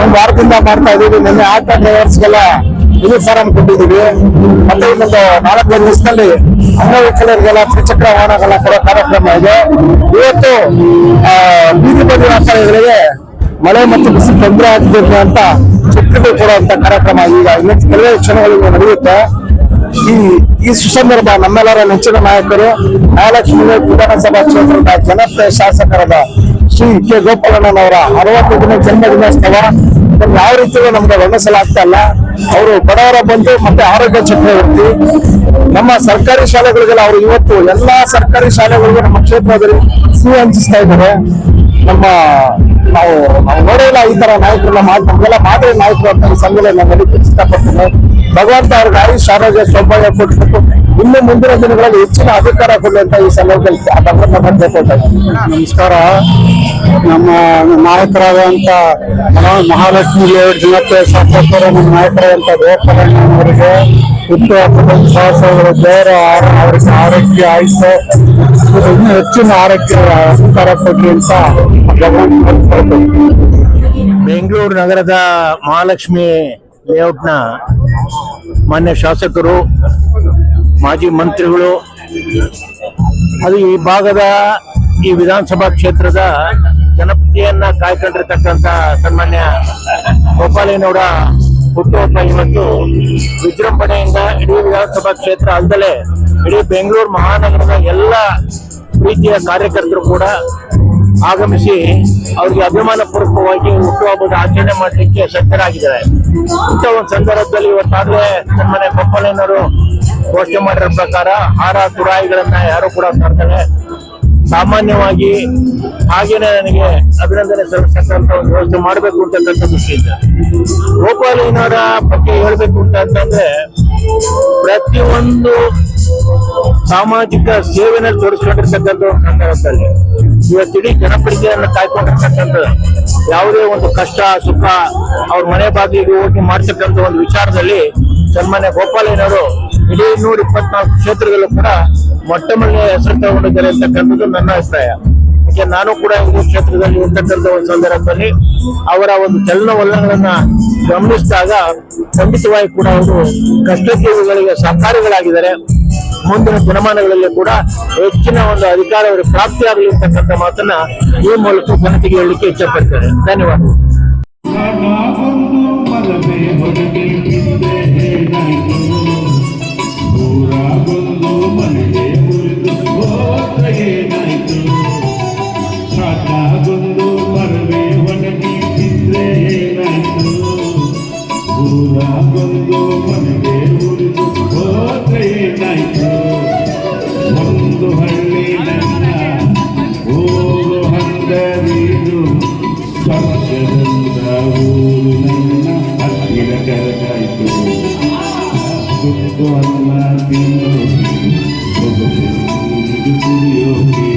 ಒಂದ್ ವಾರದಿಂದ ಮಾಡ್ತಾ ಇದೀವಿ. ನಿನ್ನೆ ಆಟೋ ಡ್ರೈವರ್ಸ್ಗೆಲ್ಲ ಯೂನಿಫಾರ್ಮ್ ಕೊಟ್ಟಿದ್ದೀವಿ. ಮತ್ತೆ ಇನ್ನೊಂದು ನಾಲ್ಕೈದು ದಿವಸದಲ್ಲಿ ಅಂಗವಿಕಲರಿಗೆಲ್ಲ ತ್ರಿಚಕ್ರ ವಾಹನಗಳ ಕೊಡೋ ಕಾರ್ಯಕ್ರಮ ಇದೆ. ಇವತ್ತು ಬೀದಿ ಬದಿ ವ್ಯಾಪಾರಿಗಳಿಗೆ ಮಳೆ ಮತ್ತು ಬಿಸಿ ತೊಂದರೆ ಆಗ್ತಿದೆ ಅಂತ ಚೆಕ್ಗಳು ಕೊಡುವಂತ ಕಾರ್ಯಕ್ರಮ ಈಗ ಇನ್ನೊಂದು ಕೆಲವೇ ಕ್ಷಣಗಳಿಂದ ನಡೆಯುತ್ತೆ. ಈ ಈ ಸುಸಂದರ್ಭ ನಮ್ಮೆಲ್ಲರ ನೆಚ್ಚಿನ ನಾಯಕರು, ಮಹಾಲಕ್ಷ್ಮಿ ವಿಧಾನಸಭಾ ಕ್ಷೇತ್ರದ ಜನಪ್ರಿಯ ಶಾಸಕರಾದ ಶ್ರೀ ಕೆ ಗೋಪಾಲಣ್ಣನವರ ದಿನ ಜನ್ಮದಿನೋತ್ಸವ ಯಾವ ರೀತಿಯಲ್ಲೂ ನಮ್ಗೆ ವರ್ಣಿಸಲಾಗ್ತಾ ಇಲ್ಲ. ಅವರು ಬಡವರ ಬಂದು ಮತ್ತೆ ಆರೋಗ್ಯ ಚಕ್ರವರ್ತಿ ನಮ್ಮ ಸರ್ಕಾರಿ ಶಾಲೆಗಳಿಗೆಲ್ಲ ಅವರು ಇವತ್ತು ಎಲ್ಲಾ ಸರ್ಕಾರಿ ಶಾಲೆಗಳಿಗೆ ನಮ್ಮ ಕ್ಷೇತ್ರದಲ್ಲಿ ಸಿಹಿ ಹಂಚಿಸ್ತಾ ಇದ್ದಾರೆ. ನಮ್ಮ ನಾವು ನಾವು ನೋಡಿಲ್ಲ ಈ ತರ ನಾಯಕರನ್ನ ನಮ್ಗೆಲ್ಲ ಮಾದರಿ ನಾಯಕರು ಅಂತ ಸಂಘದಲ್ಲಿ ನಾನು ಇಷ್ಟಪಡ್ತೀನಿ ಭಗವಂತ ಅವ್ರಿಗೆ ಆಯುಷ್ ಆರೋಗ್ಯ ಸೌಭಾಗ್ಯ ಕೊಟ್ಟು ಇನ್ನು ಮುಂದಿನ ದಿನಗಳಲ್ಲಿ ಹೆಚ್ಚಿನ ಅಧಿಕಾರ ಕೊಡುವಂತ ಈ ಸಂದರ್ಭದಲ್ಲಿ. ನಮಸ್ಕಾರ. ನಮ್ಮ ನಾಯಕರಾದಂಥ ಮಹಾ- ಮಹಾಲಕ್ಷ್ಮಿ ಲೇಔಟ್ ಜನಪ್ರಿಯ ಶಾಸಕರು ನಮ್ಮ ನಾಯಕರಾದಂತ ಗೋಪಾಲಣ್ಣನವರಿಗೆ ಹುಟ್ಟುಹಬ್ಬದ ಸಾಹಸಗಳು ದೇವರ ಅವರಿಗೆ ಆರೋಗ್ಯ ಆಯ್ತು ಇನ್ನೂ ಹೆಚ್ಚಿನ ಆರೋಗ್ಯ ಅಧಿಕಾರ ಅಂತ ಬೆಂಗಳೂರು ನಗರದ ಮಹಾಲಕ್ಷ್ಮಿ ಲೇಔಟ್ನ ಮಾನ್ಯ ಶಾಸಕರು, ಮಾಜಿ ಮಂತ್ರಿಗಳು, ಅದು ಈ ಭಾಗದ ಈ ವಿಧಾನಸಭಾ ಕ್ಷೇತ್ರದ ಜನಪ್ರಿಯನ್ನ ಕಾಯ್ಕೊಂಡಿರ್ತಕ್ಕಂತ ಸನ್ಮಾನ್ಯ ಗೋಪಾಲಯ್ಯನವರ ಹುಟ್ಟುಹಬ್ಬ ಇವತ್ತು ವಿಜೃಂಭಣೆಯಿಂದ ಇಡೀ ವಿಧಾನಸಭಾ ಕ್ಷೇತ್ರ ಅಲ್ಲದೆ ಇಡೀ ಬೆಂಗಳೂರು ಮಹಾನಗರದ ಎಲ್ಲ ರೀತಿಯ ಕಾರ್ಯಕರ್ತರು ಕೂಡ ಆಗಮಿಸಿ ಅವರಿಗೆ ಅಭಿಮಾನ ಪೂರ್ವಕವಾಗಿ ಹುಟ್ಟುಹಬ್ಬದ ಆಚರಣೆ ಮಾಡಲಿಕ್ಕೆ ಸಜ್ಜರಾಗಿದ್ದಾರೆ ಇಂಥ ಒಂದು ಸಂದರ್ಭದಲ್ಲಿ ಇವತ್ತಾಗಲೇ ನಮ್ಮನೆ ಗೋಪಾಲಯ್ಯನವರು ಘೋಷಣೆ ಮಾಡಿರೋ ಪ್ರಕಾರ ಹಾರ ತುರಾಯಿಗಳನ್ನ ಯಾರು ಕೂಡ ತರ್ತಾರೆ ಸಾಮಾನ್ಯವಾಗಿ ಹಾಗೇನೆ ನನಗೆ ಅಭಿನಂದನೆ ಸಲ್ಲಿಸ್ತಕ್ಕಂಥ ಒಂದು ವ್ಯವಸ್ಥೆ ಮಾಡಬೇಕು ಅಂತಕ್ಕಂಥ ದೃಷ್ಟಿಯಿಂದ ಗೋಪಾಲಯ್ಯನವರ ಬಗ್ಗೆ ಹೇಳ್ಬೇಕು ಅಂತ ಅಂತಂದ್ರೆ, ಪ್ರತಿಯೊಂದು ಸಾಮಾಜಿಕ ಸೇವೆನಲ್ಲಿ ತೋರಿಸ್ಕೊಂಡಿರ್ತಕ್ಕಂಥ ಒಂದು ಸಂದರ್ಭದಲ್ಲಿ ಇವತ್ತಿಡೀ ಜನಪ್ರಿಯತೆಯನ್ನು ಕಾಯ್ಕೊಂಡಿರ್ತಕ್ಕಂಥ ಯಾವುದೇ ಒಂದು ಕಷ್ಟ, ಸುಖ, ಅವ್ರ ಮನೆ ಬಾಗಿಲಿಗೆ ಹೋಗಿ ಮಾಡ್ತಕ್ಕಂಥ ಒಂದು ವಿಚಾರದಲ್ಲಿ ಸನ್ಮಾನ್ಯ ಗೋಪಾಲಯ್ಯನವರು ಇಡೀ ನೂರ ಇಪ್ಪತ್ನಾಲ್ಕು ಕ್ಷೇತ್ರದಲ್ಲೂ ಕೂಡ ಮೊಟ್ಟ ಮೊದಲ ಹೆಸರು ತಗೊಂಡಿದ್ದಾರೆ ಅಂತಕ್ಕಂಥದ್ದು ನನ್ನ ಅಭಿಪ್ರಾಯ. ಯಾಕೆ, ನಾನು ಕೂಡ ಈ ಕ್ಷೇತ್ರದಲ್ಲಿ ಇರ್ತಕ್ಕಂಥ ಒಂದು ಸಂದರ್ಭದಲ್ಲಿ ಅವರ ಒಂದು ಚಲನವಲನಗಳನ್ನ ಗಮನಿಸಿದಾಗ ಖಂಡಿತವಾಗಿ ಕೂಡ ಅವರು ಕಷ್ಟಜೀವಿಗಳಿಗೆ ಸಹಕಾರಿಗಳಾಗಿದ್ದಾರೆ. ಮುಂದಿನ ದಿನಮಾನಗಳಲ್ಲಿ ಕೂಡ ಹೆಚ್ಚಿನ ಒಂದು ಅಧಿಕಾರ ಅವರಿಗೆ ಪ್ರಾಪ್ತಿಯಾಗಲಿ ಅಂತಕ್ಕಂಥ ಮಾತನ್ನ ಈ ಮೂಲಕ ಜನತೆಗೆ ಹೇಳಲಿಕ್ಕೆ ಇಚ್ಛಪಡ್ತೇನೆ ಧನ್ಯವಾದ ಧನ್ಯವಾದಗಳು. ಒಂದು ಪರ್ವೆ ಒಣಗಿ ಬಿದ್ರೆ ಏನಾಯ್ತು ಊರಾಗೊಂದು ಮನೆಗೆ ಉಳಿದು ಹೋದ್ರೆ ಏನಾಯ್ತು ಒಂದು ಹಳ್ಳಿ ನನ್ನ ಓದು ಹಂದರಿದು ಸ್ವರ್ಗದಂತ ಊರು ನನ್ನ ಹತ್ತಿರ ಕರೆದಾಯ್ತು ಸುತ್ತು ಅನ್ನ ತಿನ್ನು ಕುಡಿಯೋಕೆ